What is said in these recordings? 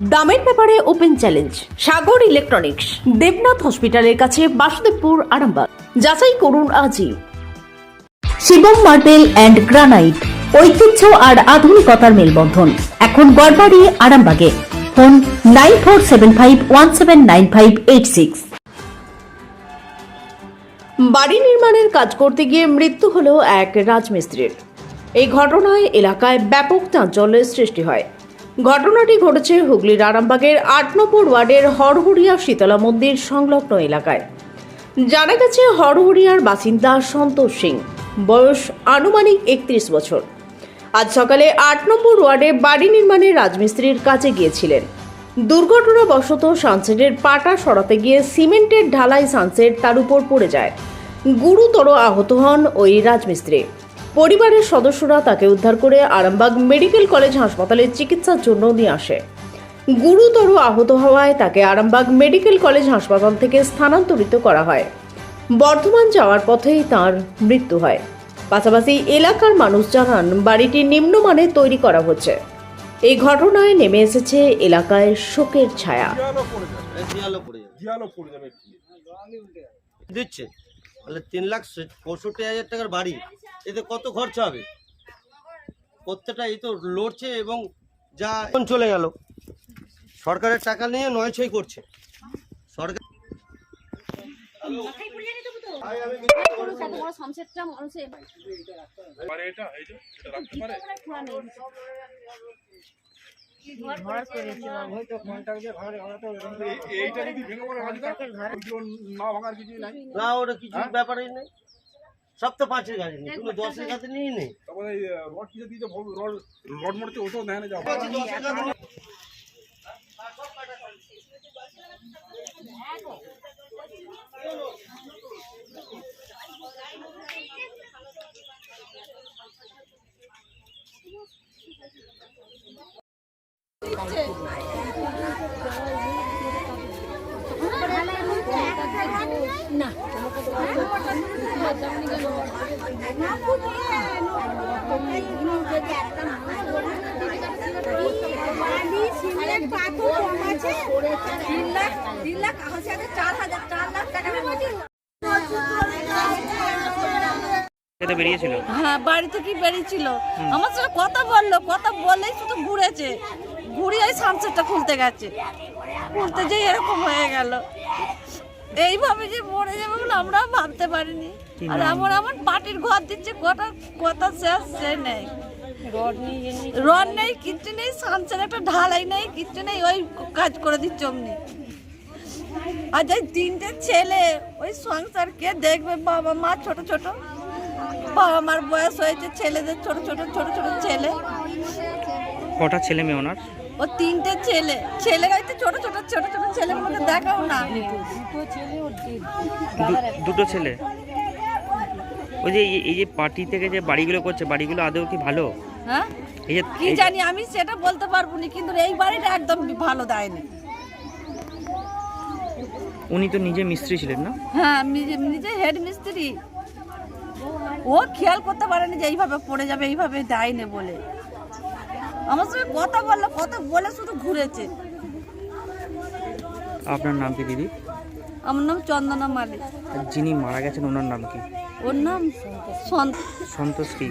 দামের ব্যাপারে open challenge, Sagar electronics, Debnath হসপিটালের কাছে বাসুদেবপুর, আরামবাগ। যাচাই করুন আজই। শিবম মার্বেল অ্যান্ড গ্রানাইট, ঐতিহ্য আর আধুনিকতার মেলবন্ধন। এখন গড়বাড়ি, আরামবাগে। Phone nine four seven five one seven nine five eight six. বাড়ি নির্মাণের কাজ করতে গিয়ে মৃত্যু হল এক রাজমিস্ত্রির। এই ঘটনায় এলাকায় ব্যাপক চাঞ্চল্যের সৃষ্টি হয়। ঘটনাটি ঘটেছে হুগলির আরামবাগের আট ওয়ার্ডের হরহরিয়া শীতলা মন্দির সংলগ্ন এলাকায়। জানা গেছে হরহরিয়ার বাসিন্দা সন্তোষ সিং, বয়স আনুমানিক একত্রিশ বছর। আজ সকালে আট নম্বর ওয়ার্ডে বাড়ি নির্মাণে রাজমিস্ত্রির কাছে গিয়েছিলেন। দুর্ঘটনাবশত সানসেটের পাটা সরাতে গিয়ে সিমেন্টের ঢালাই সানসেট তার উপর পড়ে যায়। গুরুতর আহত হন ওই রাজমিস্ত্রি। পরিবারের সদস্যরা তাকে উদ্ধার করে আরামবাগ মেডিকেল কলেজ হাসপাতালে চিকিৎসার জন্য নিয়ে আসে। গুরুতর আহত হওয়ায় তাকে আরামবাগ মেডিকেল কলেজ হাসপাতাল থেকে স্থানান্তরিত করা হয়। বর্ধমান যাওয়ার পথেই তার মৃত্যু হয়। পাশাপাশি এলাকার মানুষ জানান বাড়িটি নিম্নমানে তৈরি করা হচ্ছে। এই ঘটনায় নেমে এসেছে এলাকায় শোকের ছায়া। দিচ্ছে। তাহলে তিন লাখ সে- পঁয়ষট্টি হাজার টাকার বাড়ি। এতে কত খরচা হবে? প্রত্যেকটা এই তো লড়ছে এবং যা এখন চলে গেল। সরকারের টাকা নিয়ে নয় ছয় করছে। সরকার এটা এটা রাখতে পারে? খোলা নেই এই- এইটা যদি ভেঙে পড়ে রাজদা ওইগুলো না ভাঙার কিছুই নাই। না ওটা কিছু ব্যাপারই নেই। সব তো পাঁচের গাড়ি নেই। কোনো দশের কাছে নিয়ে নেই। তারপরে এই রড কিনে দিয়েছে ভল- রড রড মরতে ওটাও দেয় না যাব বেরিয়েছিল? হ্যাঁ বাড়ি থেকে বেরিয়েছিল? আমার সাথে কথা বলল কথা বলেই শুধু ঘুরেছে। ঘুরিয়ে সানসেটটা খুলতে গেছে। খুলতে যে এরকম হয়ে গেল। এইভাবে যে মরে যাবে বলে আমরা ভাবতে পারিনি। আর আমার আমার পাটির ঘর দিচ্ছে কটা কথা শেষ সে নেই। রড নেই। কিচ্ছু নেই সানসেট একটা ঢালাই নেই কিচ্ছু নেই ওই কাজ করে দিচ্ছে অমনি। আর যে তিনটে ছেলে ওই সংসার কে দেখবে বাবা মা ছোট ছোট। বাবা মার বয়স হয়েছে ছেলেদের ছোট ছোট ছোট ছোট ছেলে। কটা ছেলে মেয়ে ওনার? ও তিনটে ছেলে। ছেলেরাই তো ছোট ছোট ছোট ছোট ছেলেগুলোকে দেখাও না। দুটো ছেলে? ওই যে এই- যে পার্টি থেকে যে বাড়িগুলো করছে বাড়িগুলো আদৌ কি ভালো? হ্যাঁ? এই যে কি জানি আমি সেটা বলতে পারব না কিন্তু এই বাড়িটা একদম ভালো দেয়নি। উনি তো নিজে মিস্ত্রি ছিলেন না? হ্যাঁ নিজে নিজে হেড মিস্ত্রি। ও খেয়াল করতে পারেনি যে এইভাবে পড়ে যাবে এইভাবে দেয়নি বলে। আমার সঙ্গে কথা বলল কথা বলে শুধু ঘুরেছে। আপনার নাম কি দিদি? আমার নাম চন্দনা মালিক। যিনি মারা গেছেন ওনার নাম কি? ওর নাম সন্ত সন্তোষ। কি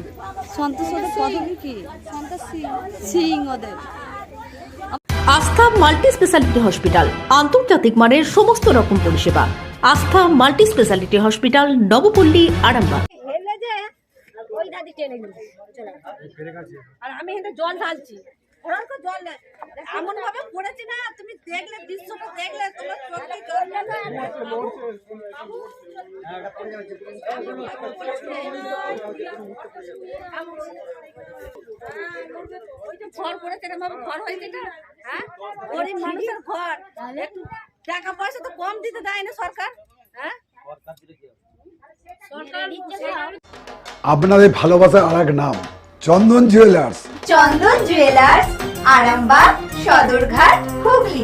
সন্তোষ ওদের পদবী কি? সিং ওদের। আস্থা মাল্টি স্পেশালিটি হসপিটাল আন্তর্জাতিক মানের সমস্ত রকম পরিষেবা। Astha multi speciality hospital Nabapalli Arambagh. টেনে চলে। আর আমি এখানে জল ঢালছি। করে জল না, তুমি দেখলে, দৃশ্যটা দেখলে এটা? হ্যাঁ? ঘর। টাকা পয়সা তো কম দিতে দেয় না সরকার। হ্যাঁ? আপনাদের ভালোবাসার আর এক নাম চন্দন জুয়েলার্স চন্দন জুয়েলার্স আরামবাগ সদরঘাট হুগলি।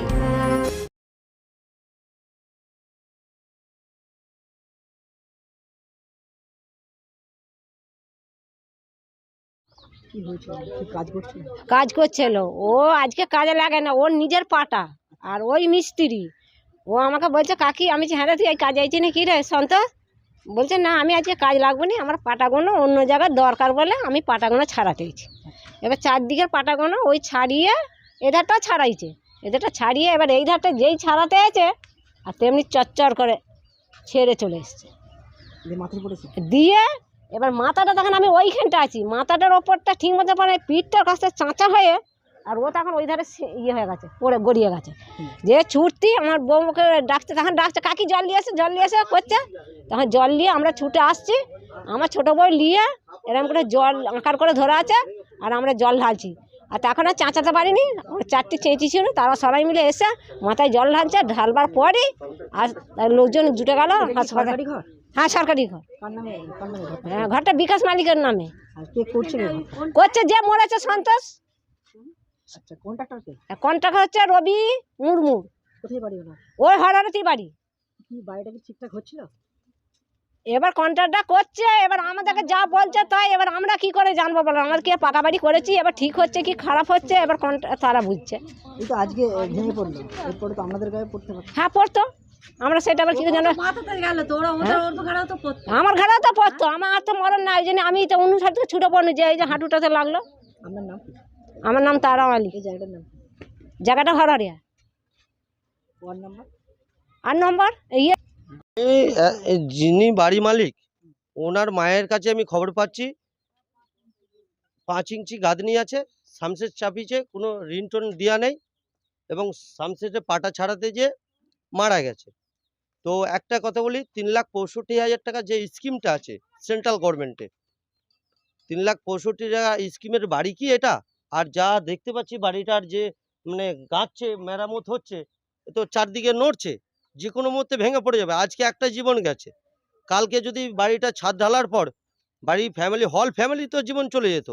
কাজ করছিল ও আজকে কাজে লাগে না ওর নিজের পাটা আর ওই মিস্ত্রি। ও আমাকে বলছে কাকি আমি হ্যাঁ তুই এই কাজে আইছি না কি রে সন্তোষ? বলছে না আমি আজকে কাজ লাগবে না আমার পাটাগুলো অন্য জায়গায় দরকার বলে আমি পাটাগুলো ছাড়াতে হয়েছি এবার চারদিকের পাটাগুলো ওই ছাড়িয়ে এধারটা ছাড়াইছে। এধারটা ছাড়িয়ে এবার এই ধারটা যেই ছাড়াতে আছে আর তেমনি চচ্চর করে ছেড়ে চলে এসছে। দিয়ে এবার মাথাটা তখন আমি ওইখানটা আছি। মাথাটার ওপরটা ঠিক মতো পারে পিঠটার কাছে চাঁচা হয়ে আর ও তখন ওই ধারে ইয়ে হয়ে গেছে পড়ে গড়িয়ে গেছে। যে ছুটতি আমার বউকে ডাকছে তখন ডাকছে কাকি জল নিয়ে আসে জল নিয়ে আসে করছে। তখন জল নিয়ে আমরা ছুটে আসছি। আমার ছোটো বউ নিয়ে এরকম করে জল আঁকার করে ধরে আছে আর আমরা জল ঢালছি। আর তখন আর চাঁচাতে পারিনি। আমার চারটি চেঁচি ছিল তারা সবাই মিলে এসে মাথায় জল ঢালছে। ঢালবার পরই আর আর লোকজন জুটে গেল। হাসপাতাল হ্যাঁ সরকারি ঘর। হ্যাঁ ঘরটা বিকাশ মালিকের নামে। করছে যে মরেছে সন্তোষ। কন্ট্রাক্ট হচ্ছে রবি মুর্মু। ওই হরারতি বাড়ি। এবার কন্ট্রাক্টটা করছে এবার আমাদেরকে যা বলছে তাই এবার আমরা কি করে জানব বলো? আমরা কি পাকা বাড়ি করেছি এবার ঠিক হচ্ছে কি খারাপ হচ্ছে এবার তারা বুঝছে। কিন্তু আজকে ভেঙে পড়ল। এরপরে তো আপনাদের গায়ে পড়তে হ্যাঁ পড়তো। আমরা সেটা আবার কি ওদের ওর তো ঘাড়াও তো পড়তো। আমার ঘরে তো পড়তো আমার তো মরণ না ওই জন্য আমি তো অনুসার থেকে ছুটে পড়নি যে এই যে হাঁটুটাতে লাগল। আপনার নাম আমার নাম তারা আলী। জায়গাটার নাম জায়গাটা হরারিয়া আর নম্বর? ইয়ে যিনি বাড়ি মালিক ওনার মায়ের কাছে আমি খবর পাচ্ছি। পাঁচ ইঞ্চি গাঁদনি আছে সামসেট চাপিয়েছে কোনো রিনটন দেওয়া নেই এবং সামসেটে পাটা ছাড়াতে যে মারা গেছে। তো একটা কথা বলি তিন লাখ পঁয়ষট্টি হাজার টাকা যে স্কিমটা আছে সেন্ট্রাল গভর্নমেন্টে তিন লাখ পঁয়ষট্টি টাকা স্কিমের বাড়ি কি এটা? আর যা দেখতে পাচ্ছি বাড়িটার যে মানে গাঁচ্ছে মেরামত হচ্ছে তো চারদিকে নড়ছে যে কোনো মুহূর্তে ভেঙে পড়ে যাবে। আজকে একটা জীবন গেছে। কালকে যদি বাড়িটা ছাদ ঢালার পর বাড়ি ফ্যামিলি হল ফ্যামিলি তো জীবন চলে যেত।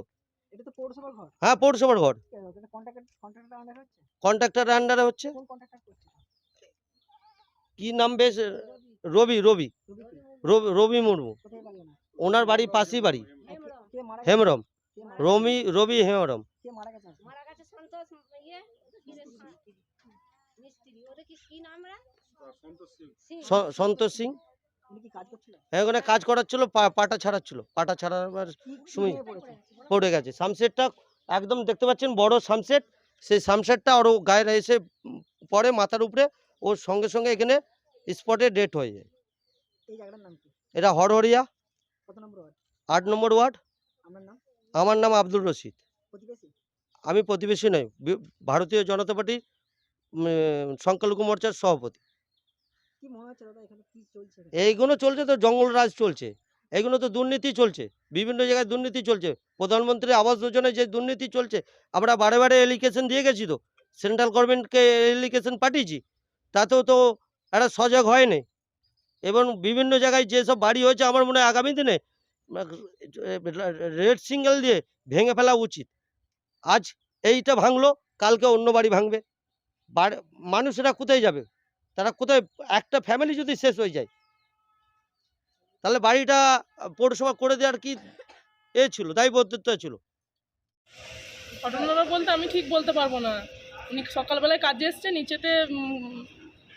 হ্যাঁ পৌরসভার ঘর। কন্ট্রাক্টর আন্ডার হচ্ছে? কি নাম বেশ? রবি রবি। রবি? রবি রবি মুর্মু। ওনার? বাড়ি পাশেই বাড়ি? হেমরম। রমি রবি হেমরম কে মারা গেছে আজকে? মারা গেছে সন্তোষ ইয়ে মিস্ত্রি ওদের কি কি নাম রে স- সন্তোষ সিং। উনি কি কাজ করছিল? এখানে কাজ করাচ্ছিল পা- পাটা ছাড়াচ্ছিল। পাটা ছাড়াবার কি কি সুমি। পড়ে গেছে। সামসেটটা একদম দেখতে পাচ্ছেন বড় সামসেট। সেই সামসেটটা ওর গায়ে এসে পড়ে মাথার উপরে। ওর সঙ্গে সঙ্গে এখানে স্পটে ডেট হয়ে যায়। এই জায়গাটার নাম কি? এটা হরহরিয়া। কত নম্বর ওয়ার্ড? আট নম্বর ওয়ার্ড। আমার নাম? আব্দুল রশিদ। আমি প্রতিবেশী নই ভারতীয় জনতা পার্টির সংখ্যালঘু মোর্চার সভাপতি। এইগুলো চলছে তো জঙ্গল রাজ চলছে। এগুলো তো দুর্নীতি চলছে বিভিন্ন জায়গায় দুর্নীতি চলছে। প্রধানমন্ত্রী আবাস যোজনায় যে দুর্নীতি চলছে আমরা বারে বারে এলিগেশন দিয়ে গেছি তো সেন্ট্রাল গভর্নমেন্টকে এলিগেশন পাঠিয়েছি তাতেও তো একটা সজাগ হয়নি এবং বিভিন্ন জায়গায় যেসব বাড়ি হয়েছে আমার মনে হয় আগামী দিনে রেড সিঙ্গেল দিয়ে ভেঙে ফেলা উচিত। আজ এইটা ভাঙলো কালকে অন্য বাড়ি ভাঙবে। মানুষেরা কোথায় যাবে? তারা কোথায় একটা ফ্যামিলি যদি শেষ হয়ে যায় তাহলে বাড়িটা পৌরসভা করে দেওয়ার কি এ ছিল দায়বদ্ধতা ছিল? ঘটনাটা বলতে আমি ঠিক বলতে পারব না। উনি সকালবেলায় কাজে এসছে নিচেতে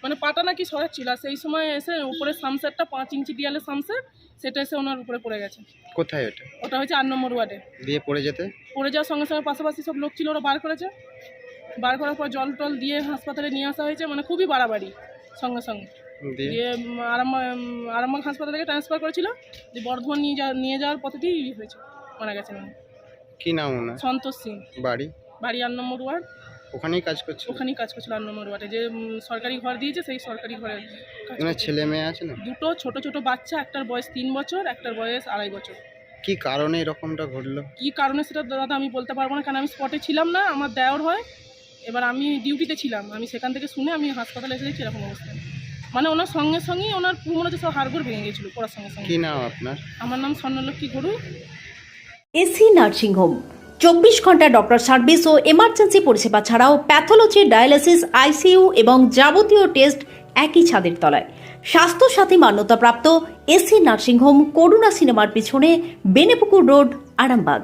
মানে পাতা নাকি সরাচ্ছিল আর সেই সময় এসে উপরে সামসেটটা পাঁচ ইঞ্চি দিয়ালে সামসেট সেটা এসে ওনার উপরে পড়ে গেছে। কোথায় ওটা? ওটা হয়েছে আট নম্বর ওয়ার্ডে। দিয়ে পড়ে যেতে? পড়ে যাওয়ার সঙ্গে সঙ্গে পাশাপাশি সব লোক ছিল ওরা বার করেছে। বার করার পর জল টল দিয়ে হাসপাতালে নিয়ে আসা হয়েছে মানে খুবই বাড়াবাড়ি সঙ্গে সঙ্গে। দিয়ে? আরামবাগ উম, আরামবাগ হাসপাতালে ট্রান্সফার করেছিল যে বর্ধমান নিয়ে যাওয়া নিয়ে যাওয়ার পথে পথেতেই ইয়ে হয়েছে মারা গেছেন উনি। কি নাম ওনার? সন্তোষ সিং। বাড়ি? বাড়ি আট নম্বর ওয়ার্ড। ওখানেই কাজ করছে ওখানেই কাজ করছিল আট নম্বর ওয়ার্ডে। যে উম, সরকারি ঘর দিয়েছে সেই সরকারি ঘরে কাজ ওনার। ছেলে মেয়ে আছে না? দুটো ছোট ছোট বাচ্চা একটার বয়স তিন বছর একটার বয়স আড়াই বছর। কি কারণে এরকমটা ঘটলো? কি কারণে সেটা দাদা আমি বলতে পারব না কারণ আমি স্পটে ছিলাম না আমার দেওর হয়। এবার আমি ডিউটিতে ছিলাম আমি সেখান থেকে শুনে আমি হাসপাতালে এসে দেখছি এরকম অবস্থা। মানে ওনার সঙ্গে সঙ্গেই ওনার মনে হচ্ছে সব হাড়গোড় ভেঙে গেছিল পড়ার সঙ্গে সঙ্গে। কি নাম আপনার? আমার নাম স্বর্ণলক্ষ্মী গরু। এসি নার্সিংহোম চব্বিশ ঘণ্টা ডক্টর সার্ভিস ও এমার্জেন্সি পরিষেবা ছাড়াও প্যাথোলজি ডায়ালিসিস আইসিইউ এবং যাবতীয় টেস্ট একই ছাদের তলায়। স্বাস্থ্যসাথী মান্যতাপ্রাপ্ত এসি নার্সিংহোম করুণা সিনেমার পিছনে বেনেপুকুর রোড আরামবাগ।